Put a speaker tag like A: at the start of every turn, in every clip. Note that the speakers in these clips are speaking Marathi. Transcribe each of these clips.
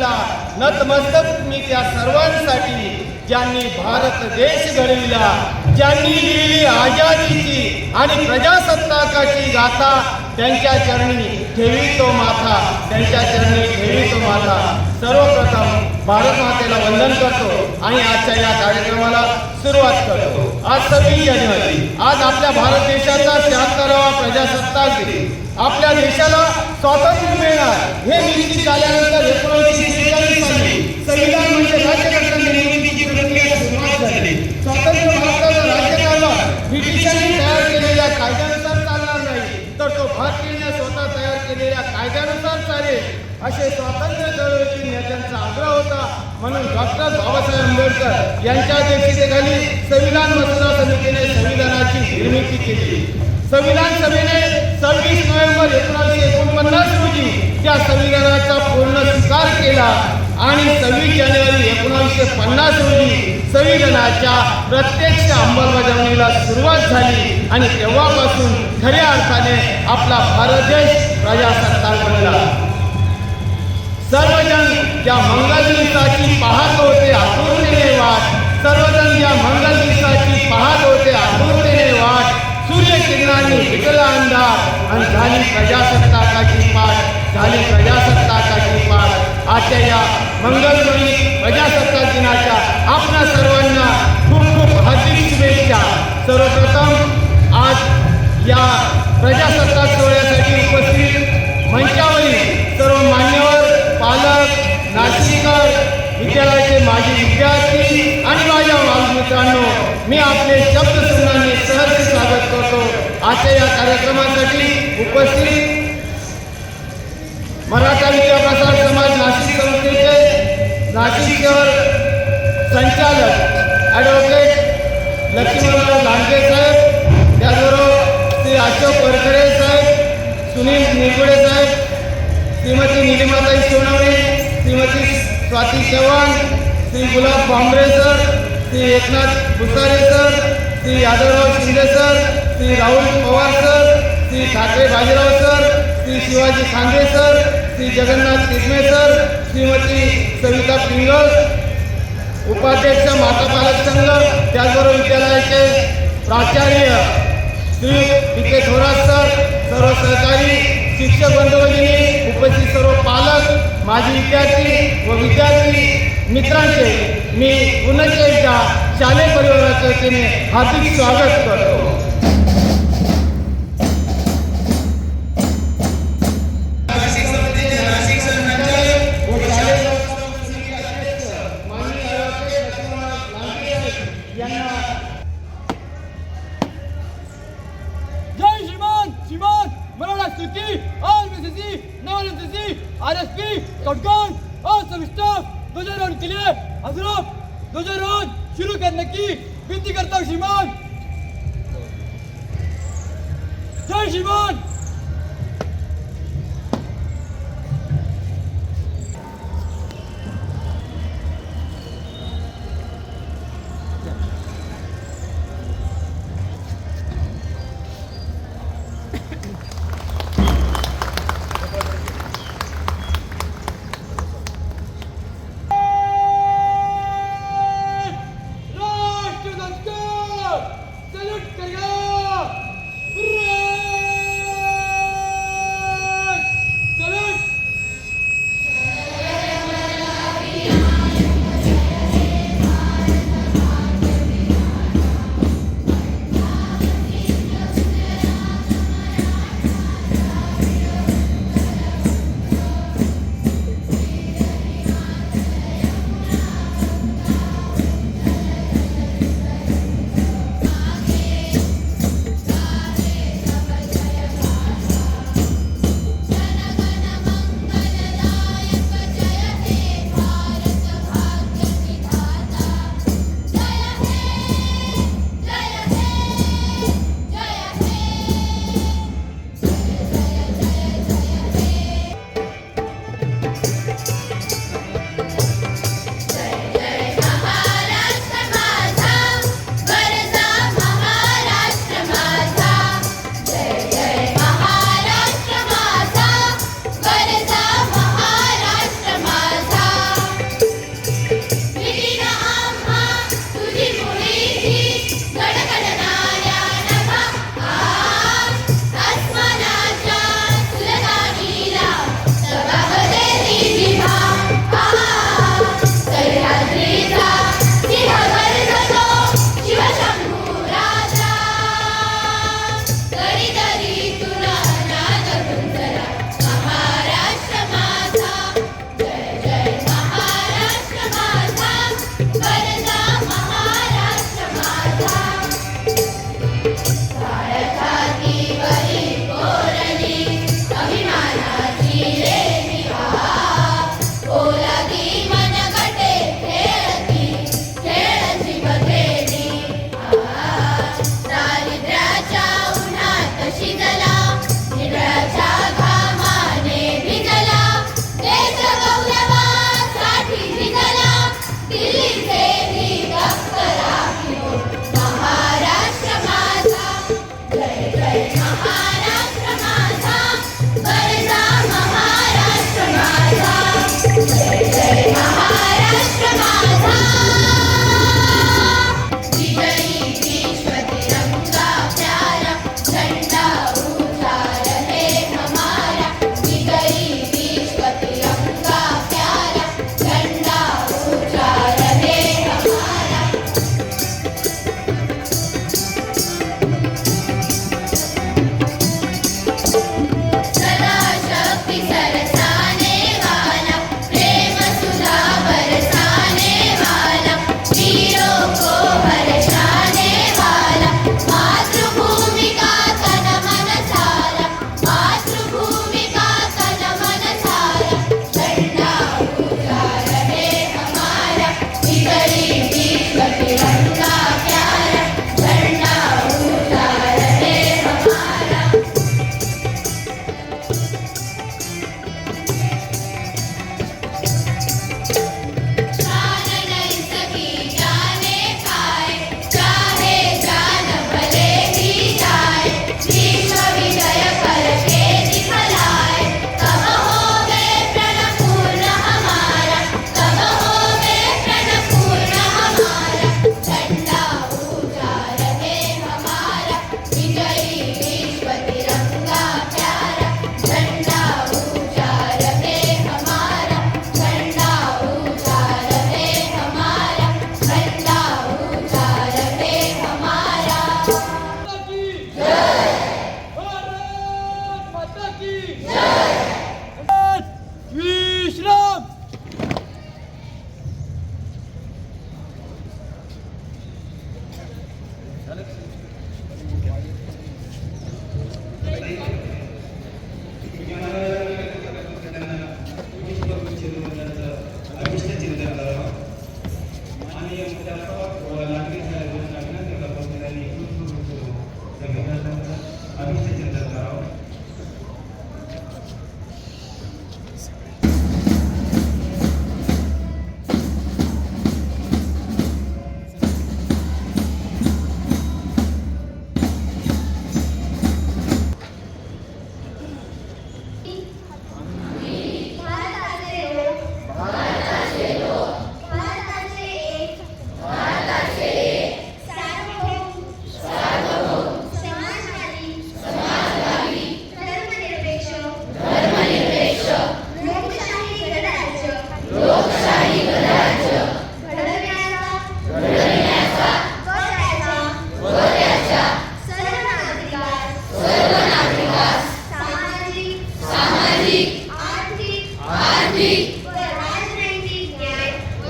A: आज नतमस्तक मी त्या सर्वांसाठी ज्यांनी भारत देश घडविला ज्यांनी लिहिली आजादीची आणि प्रजासत्ताकाची गाथा त्यांच्या चरणी ठेवी तो माथा. त्यांच्या चरणी ठेवी तो माथा. सर्वप्रथम भारत मातेला वंदन करतो आणि आजच्या या कार्यक्रमाला सुरुवात करतो. आज सव्वीस जानेवारी आज आपल्या भारत देशाचा शहात्तरावा प्रजासत्ताक दिन. आपल्या देशाला स्वातंत्र्य मिळणार. हे निश्चित झाल्यानंतर एकोणीसशे सेहेचाळीस साली संविधान म्हणजे राज्य कायद्यानुसार चालेल. असे स्वातंत्र्य चळवळीतील नेत्यांचा आग्रह होता. म्हणून डॉक्टर बाबासाहेब आंबेडकर यांच्या अध्यक्षतेखाली संविधान मसुदा समितीने संविधानाची निर्मिती केली. संविधान सभेने सव्वीस नोव्हेंबर एकोणीसशे एकोणपन्नास रोजी त्या संविधानाचा पूर्ण स्वीकार केला. आणि सव्वीस जानेवारी एकोणीसशे पन्नास रोजी संविधानाच्या प्रत्यक्ष अंमलबजावणीला सुरुवात झाली. आणि तेव्हापासून खऱ्या अर्थाने आपला भारत देश प्रजासत्ताक बनला. सर्वजण ज्या मंगल दिवसाची पाहत होते आतुरतेने वाट. सर्वजण ज्या मंगल दिवसाची पाहत होते आतुरतेने वाट. सूर्यकिरणांनी विकला अंधार. आणि झाली प्रजासत्ताकाची पाठ. झाली प्रजासत्ताकाची आजच्या या मंगलमयी प्रजासत्ताक दिनाच्या आपणा सर्वांना खूप खूप हार्दिक शुभेच्छा. सर्वप्रथम आज या प्रजासत्ताक सोहळ्यासाठी उपस्थित मंचावरील सर्व मान्यवर पालक नाशिककर विद्यालयाचे माजी विद्यार्थी आणि माझ्या बालमित्रांनो मी आपले शब्द सुनाने सहर्ष स्वागत करतो. आजच्या या कार्यक्रमासाठी उपस्थित मराठा विद्याप्रसार नाशिकवर संचालक ॲडव्होकेट लक्ष्मीराव लांडगे साहेब त्याचबरोबर श्री अशोक वरखडे साहेब सुनील निरगुडे साहेब Shrimati Nilimatai Sonawane Shrimati Swati Chavan Shri Gulab Bhambare sir Shri Eknath Bhusare sir Shri Yadavrao Shinde sir Shri Rahul Pawar sir Shri Thackeray Bajirao sir Shri Shivaji Khande sir Shri Jagannath Tigme sir Shrimati Savita Pingal उपाध्यक्ष माता पालक संघ त्याचबरोबर विद्यालयाचे प्राचार्य Shri P K Thorat sir सर्व सहकारी शिक्षक बंधुभगिनी उपस्थित सर्व पालक माजी विद्यार्थी व विद्यार्थी मित्रांचे मी पुन्हा एकदा शालेय परिवाराच्या वतीने हार्दिक स्वागत करतो.
B: आरएसपी कटकन और सब स्टाफ ध्वजारोहण के लिए हजरत ध्वजारोहण शुरू करने की विनती करता हूँ श्रीमान. जय श्रीमान.
C: Hey,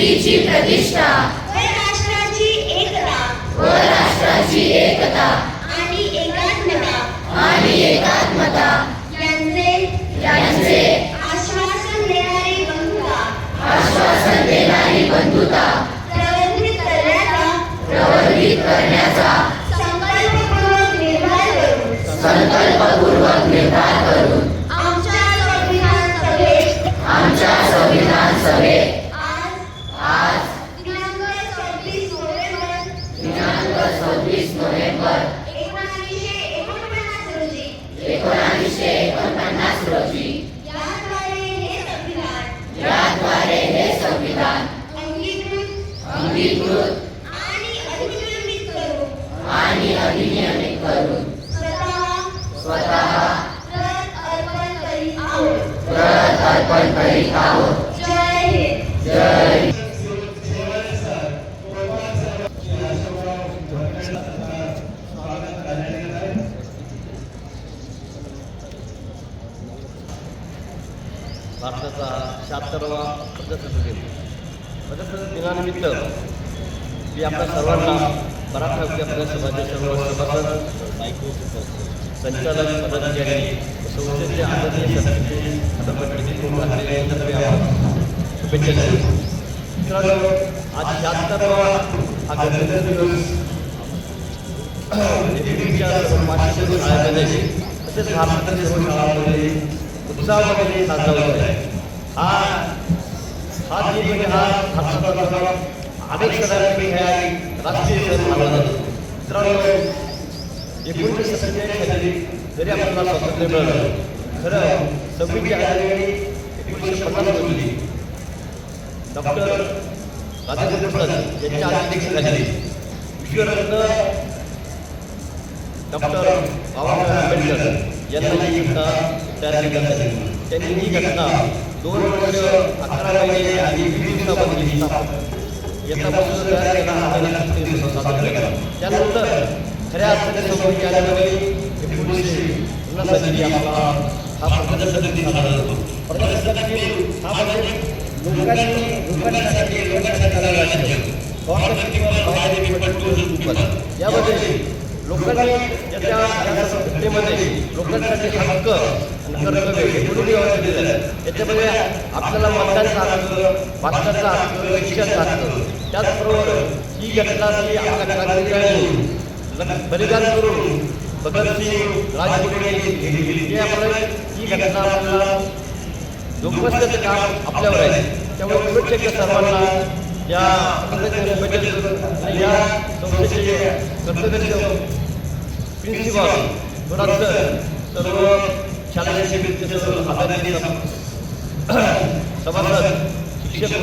C: व्यक्तीची प्रतिष्ठा. व राष्ट्राची एकता. व राष्ट्राची एकता. आणि एकात्मता. आणि एकात्मता. यांचे यांचे आश्वासन देणारी बंधुता. आश्वासन देणारी बंधुता.
D: भारताचा शहात्तरावा प्रजासत्ताक दिन. प्रजासत्ताक दिनानिमित्त मी आपल्या सर्वांना मराठा विद्यापीठ सभाचे सर्व सभासद बायको संचालक पदाधिकारी संस्थेचे आदरणीय सदस्य छत्रपती शुभेच्छा देतो. मित्रांनो आज शहात्तरावा हा गणतंत्र दिवस. दिल्लीच्या सर्व पाचशे शाळांमध्ये तसेच भारतातील सर्व शाळांमध्ये उत्साहामध्ये साजरा होत आहे हा हा दिन म्हणजे हा भारताचा अनेक सणांपैकी ह्या राष्ट्रीय सण मानला जातो मित्रांनो एकोणीसशे सत्तेचाळीस साली जरी आपल्याला स्वातंत्र्य मिळालं खरं सव्वीस जानेवारी एकोणीसशे पन्नास रोजी डॉक्टर राजेंद्र प्रसाद यांच्या अध्यक्षतेखाली विश्वरत्न डॉक्टर बाबासाहेब आंबेडकर यांना ही त्यांनी ही घटना दोन वर्ष अकरा महिने आधी दिवसामध्ये याच्यापासून तयार केला त्यानंतर खऱ्या अर्थाने समोर जानेवारी एकोणीसशे आपला हा प्रजासत्ताक दिन साजरा होतो प्रजासत्ताक दिन हा म्हणजे लोकांनी लोकांसाठी लोकांसाठी राज्य यामध्ये लोकांनी त्याच्या घटनेमध्ये लोकांसाठी हक्क आणि आपल्याला मतदानचा हक्क वाचनाचा हक्क शिक्षणाचा हक्क त्याचबरोबर ही घटना ती आपल्या बलिदान करून भगतसिंग राजगुरू हे आपल्याला ही घटना आपल्याला जोपासण्याचं काम आपल्यावर आहे त्यामुळे पुढच्या सर्वांना या आणि या संस्थेचे कर्तव्य प्रिन्सिपॉल सर्व शालेय शिक्षक सर्व आदरणीय सभासद शिक्षक